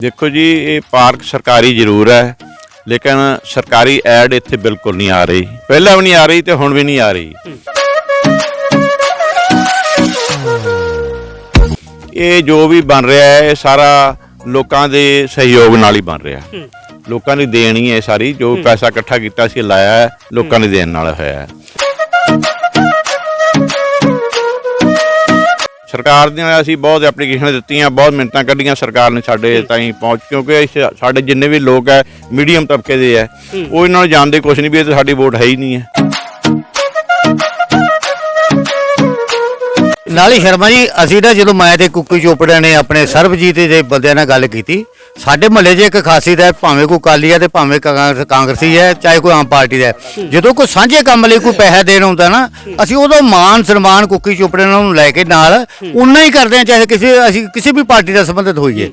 ਦੇਖੋ ਜੀ ਇਹ ਪਾਰਕ ਸਰਕਾਰੀ ਜ਼ਰੂਰ ਹੈ ਲੇਕਿਨ ਸਰਕਾਰੀ ਐਡ ਇੱਥੇ ਬਿਲਕੁਲ ਨਹੀਂ ਆ ਰਹੀ। ਪਹਿਲਾਂ ਵੀ ਨਹੀਂ ਆ ਰਹੀ ਤੇ ਹੁਣ ਵੀ ਨਹੀਂ ਆ ਰਹੀ। ਇਹ ਜੋ ਵੀ ਬਣ ਰਿਹਾ ਹੈ ਇਹ ਸਾਰਾ ਲੋਕਾਂ ਦੇ ਸਹਿਯੋਗ ਨਾਲ ਹੀ ਬਣ ਰਿਹਾ। ਲੋਕਾਂ ਦੀ ਦੇਣ ਹੀ ਸਾਰੀ ਜੋ ਪੈਸਾ ਇਕੱਠਾ ਕੀਤਾ ਸੀ ਲਾਇਆ ਹੈ ਲੋਕਾਂ ਦੀ ਦੇਣ ਨਾਲ ਹੋਇਆ ਹੈ। ਸਰਕਾਰ ਦੀਆਂ ਅਸੀਂ ਬਹੁਤ ਐਪਲੀਕੇਸ਼ਨ ਦਿੱਤੀਆਂ ਬਹੁਤ ਮਿੰਟਾਂ ਕੱਢੀਆਂ ਸਰਕਾਰ ਨੇ ਸਾਡੇ ਤਾਈਂ ਪਹੁੰਚ ਕਿਉਂਕਿ ਇਸ- ਸਾਡੇ ਜਿੰਨੇ ਵੀ ਲੋਕ ਹੈ ਮੀਡੀਅਮ ਤਬਕੇ ਦੇ ਹੈ ਉਹ ਇਹਨਾਂ ਨੂੰ ਜਾਣਦੇ ਕੁਛ ਨਹੀਂ ਵੀ ਇਹ ਤਾਂ ਸਾਡੀ ਵੋਟ ਹੈ ਹੀ ਨਹੀਂ ਹੈ। ਨਾਲੇ ਸ਼ਰਮਾ ਜੀ ਅਸੀਂ ਤਾਂ ਜਦੋਂ ਮੈਂ ਤੇ ਕੁੱਕੀ ਚੋਪੜਾ ਨੇ ਆਪਣੇ ਸਰਬਜੀਤ ਦੇ ਬੰਦਿਆਂ ਨਾਲ ਗੱਲ ਕੀਤੀ ਸਾਡੇ ਮਹੱਲੇ 'ਚ ਇੱਕ ਖਾਸੀਅਤ ਹੈ, ਭਾਵੇਂ ਕੋਈ ਕਾਲੀ ਹੈ ਤੇ ਭਾਵੇਂ ਕਾਂਗਰਸ- ਕਾਂਗਰਸੀ ਹੈ, ਚਾਹੇ ਕੋਈ ਆਮ ਪਾਰਟੀ ਦਾ ਹੈ। ਜਦੋਂ ਕੋਈ ਸਾਂਝੇ ਕੰਮ ਲਈ ਕੋਈ ਪੈਸਾ ਦੇਣ ਆਉਂਦਾ ਨਾ, ਅਸੀਂ ਉਹਦਾ ਮਾਨ ਸਨਮਾਨ ਕੁੱਕੀ ਚੋਪੜੇ ਨੂੰ ਲੈ ਕੇ ਨਾਲ ਉਨਾ ਹੀ ਕਰਦੇ ਹਾਂ, ਚਾਹੇ ਕਿਸੇ, ਅਸੀਂ ਕਿਸੇ ਵੀ ਪਾਰਟੀ ਨਾਲ ਸੰਬੰਧਿਤ ਹੋਈਏ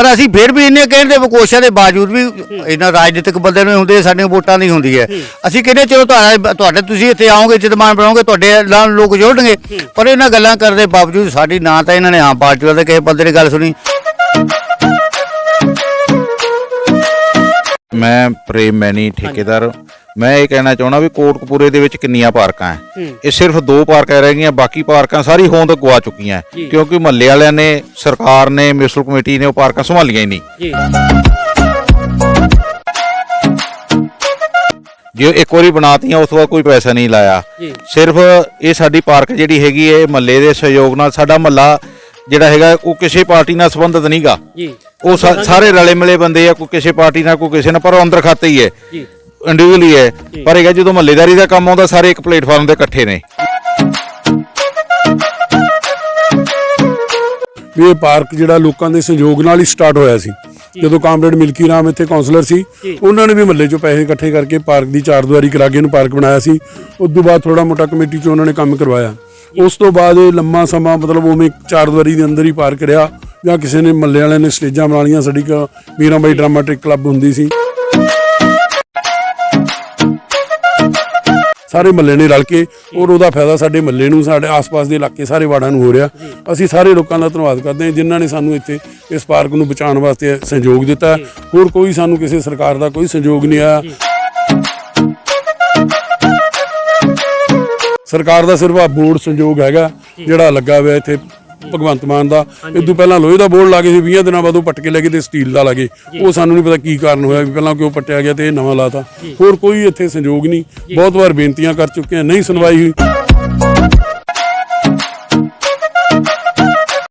ਪਰ ਅਸੀਂ ਫਿਰ ਵੀ ਇੰਨੇ ਕਹਿਣ ਦੇ ਕੋਸ਼ਿਸ਼ਾਂ ਦੇ ਬਾਵਜੂਦ ਵੀ ਇਹਨਾਂ ਰਾਜਨੀਤਿਕ ਬੰਦੇ ਨੂੰ ਹੁੰਦੇ ਸਾਡੀਆਂ ਵੋਟਾਂ ਨਹੀਂ ਹੁੰਦੀ ਹੈ। ਅਸੀਂ ਕਹਿੰਦੇ ਚਲੋ ਤੁਹਾਡਾ ਤੁਹਾਡੇ ਤੁਸੀਂ ਇੱਥੇ ਆਓਗੇ ਜਦਮਾਨ ਬਣਾਓਗੇ, ਤੁਹਾਡੇ ਨਾਲ ਲੋਕ ਜੋੜਨਗੇ। ਪਰ ਇਹਨਾਂ ਗੱਲਾਂ ਕਰਨ ਦੇ ਬਾਵਜੂਦ ਸਾਡੀ ਨਾ ਤਾਂ ਇਹਨਾਂ ਨੇ ਆਮ ਪਾਰਟੀ ਵਾਲੇ ਕਿਸੇ ਬੰਦੇ ਦੀ ਗੱਲ ਸੁਣੀ। ਮੈਂ ਪ੍ਰੇਮ ਮੈਨੀ ਠੇਕੇਦਾਰ। ਮੈਂ ਇਹ ਕਹਿਣਾ ਚਾਹੁੰਦਾ ਵੀ ਕੋਟਕਪੂਰੇ ਦੇ ਵਿੱਚ ਕਿੰਨੀਆਂ ਪਾਰਕਾਂ ਹੈ। ਇਹ ਸਿਰਫ ਦੋ ਪਾਰਕਾਂ ਰਹਿ ਗਈਆਂ ਬਾਕੀ ਪਾਰਕਾਂ ਸਾਰੀ ਹੋਂਦ ਗਵਾ ਚੁੱਕੀਆਂ। ਕਿਉਂਕਿ ਮਹੱਲੇ ਵਾਲਿਆਂ ਨੇ ਸਰਕਾਰ ਨੇ ਮਿਊਨਿਸਪਲ ਕਮੇਟੀ ਨੇ ਉਹ ਪਾਰਕਾਂ ਸੰਭਾਲੀਆਂ ਹੀ ਨਹੀਂ। ਜੀ। ਇੱਕ ਵਾਰੀ ਬਣਾਤੀਆਂ ਉਸ ਬਾਅਦ ਕੋਈ ਪੈਸਾ ਨਹੀਂ ਲਾਇਆ। ਸਿਰਫ ਇਹ ਸਾਡੀ ਪਾਰਕ ਜਿਹੜੀ ਹੈਗੀ ਹੈ ਮਹੱਲੇ ਦੇ ਸਹਿਯੋਗ ਨਾਲ ਸਾਡਾ ਮਹੱਲਾ ਜਿਹੜਾ ਹੈਗਾ ਉਹ ਕਿਸੇ ਪਾਰਟੀ ਨਾਲ ਸੰਬੰਧਿਤ ਨਹੀਂਗਾ। ਜੀ। ਉਹ ਸਾਰੇ ਰਲੇ ਮਿਲੇ ਬੰਦੇ ਆ ਕੋਈ ਕਿਸੇ ਪਾਰਟੀ ਨਾਲ ਕੋਈ ਕਿਸੇ ਨਾਲ ਪਰ ਉਹ ਅੰਦਰ ਖਾਤੇ ਹੀ ਹੈ ਜੀ। ਇੰਡੀਵਿਜੂਅਲ ਹੀ। ਹੈ ਪਰ ਹੈਗਾ ਜਦੋਂ ਮਹੱਲੇਦਾਰੀ ਦਾ ਕੰਮ ਆਉਂਦਾ ਸਾਰੇ ਇੱਕ ਪਲੇਟਫਾਰਮ ਤੇ ਇਕੱਠੇ ਨੇ। ਵੀ ਇਹ ਪਾਰਕ ਜਿਹੜਾ ਲੋਕਾਂ ਦੇ ਸਹਿਯੋਗ ਨਾਲ ਹੀ ਸਟਾਰਟ ਹੋਇਆ ਸੀ। ਜਦੋਂ ਕਾਮਰੇਡ ਮਿਲਕੀ ਰਾਮ ਇੱਥੇ ਕਾਉਂਸਲਰ ਸੀ ਉਹਨਾਂ ਨੇ ਵੀ ਮਹੱਲੇ 'ਚੋਂ ਪੈਸੇ ਇਕੱਠੇ ਕਰਕੇ ਪਾਰਕ ਦੀ ਚਾਰ ਕਰਾ ਕੇ ਇਹਨੂੰ ਪਾਰਕ ਬਣਾਇਆ ਸੀ। ਉਸ ਤੋਂ ਬਾਅਦ ਥੋੜਾ ਮੋਟਾ ਕਮੇਟੀ 'ਚ ਉਹਨਾਂ ਨੇ ਕੰਮ ਕਰਵਾਇਆ। ਉਸ ਤੋਂ ਬਾਅਦ ਇਹ ਲੰਮਾ ਸਮਾਂ ਮਤਲਬ ਉਵੇਂ ਚਾਰ ਦੀਵਾਰੀ ਦੇ ਅੰਦਰ ਹੀ ਪਾਰਕ ਰਿਹਾ ਜਾਂ ਕਿਸੇ ਨੇ ਮਹੱਲੇ ਵਾਲਿਆਂ ਨੇ ਸਟੇਜਾਂ ਬਣਾ ਲਈਆਂ ਸਾਡੀ ਮੀਰਾਬਾਈ ਡਰਾਮਾਟਿਕ ਕਲੱਬ ਹੁੰਦੀ ਸੀ। ਸਾਰੇ ਮਹੱਲੇ ਨੇ ਰਲ ਕੇ ਔਰ ਉਹਦਾ ਫਾਇਦਾ ਸਾਡੇ ਮਹੱਲੇ ਨੂੰ ਸਾਡੇ ਆਸ-ਪਾਸ ਦੇ ਇਲਾਕੇ ਸਾਰੇ ਵਾਰਡਾਂ ਨੂੰ ਹੋ ਰਿਹਾ। ਅਸੀਂ ਸਾਰੇ ਲੋਕਾਂ ਦਾ ਧੰਨਵਾਦ ਕਰਦੇ ਹਾਂ ਜਿਨ੍ਹਾਂ ਨੇ ਸਾਨੂੰ ਇੱਥੇ ਇਸ ਪਾਰਕ ਨੂੰ ਬਚਾਉਣ ਵਾਸਤੇ ਸਹਿਯੋਗ ਦਿੱਤਾ। ਹੋਰ ਕੋਈ ਸਾਨੂੰ ਕਿਸੇ ਸਰਕਾਰ ਦਾ ਕੋਈ ਸਹਿਯੋਗ ਨਹੀਂ ਆਇਆ। ਸਰਕਾਰ ਦਾ ਸਿਰਫ ਆ ਬੋਰਡ ਸੰਯੋਗ ਹੈਗਾ ਜਿਹੜਾ ਲੱਗਾ ਹੋਇਆ ਇੱਥੇ ਭਗਵੰਤ ਮਾਨ ਦਾ ਇਹ ਤੋਂ ਪਹਿਲਾਂ ਲੋਹੇ ਦਾ ਬੋਰਡ ਲੱਗੇ ਸੀ 20 ਦਿਨਾਂ ਬਾਅਦ ਉਹ ਪੱਟ ਕੇ ਲੈ ਗਏ ਤੇ ਸਟੀਲ ਦਾ ਲੱਗੇ ਉਹ ਸਾਨੂੰ ਨਹੀਂ ਪਤਾ ਕੀ ਕਾਰਨ ਹੋਇਆ ਵੀ ਪਹਿਲਾਂ ਕਿਉਂ ਪੱਟਿਆ ਗਿਆ ਤੇ ਇਹ ਨਵਾਂ ਲਾਤਾ। ਹੋਰ ਕੋਈ ਇੱਥੇ ਸੰਯੋਗ ਨਹੀਂ। ਬਹੁਤ ਵਾਰ ਬੇਨਤੀਆਂ ਕਰ ਚੁੱਕੇ ਹਾਂ ਨਹੀਂ ਸੁਣਵਾਈ ਹੋਈ।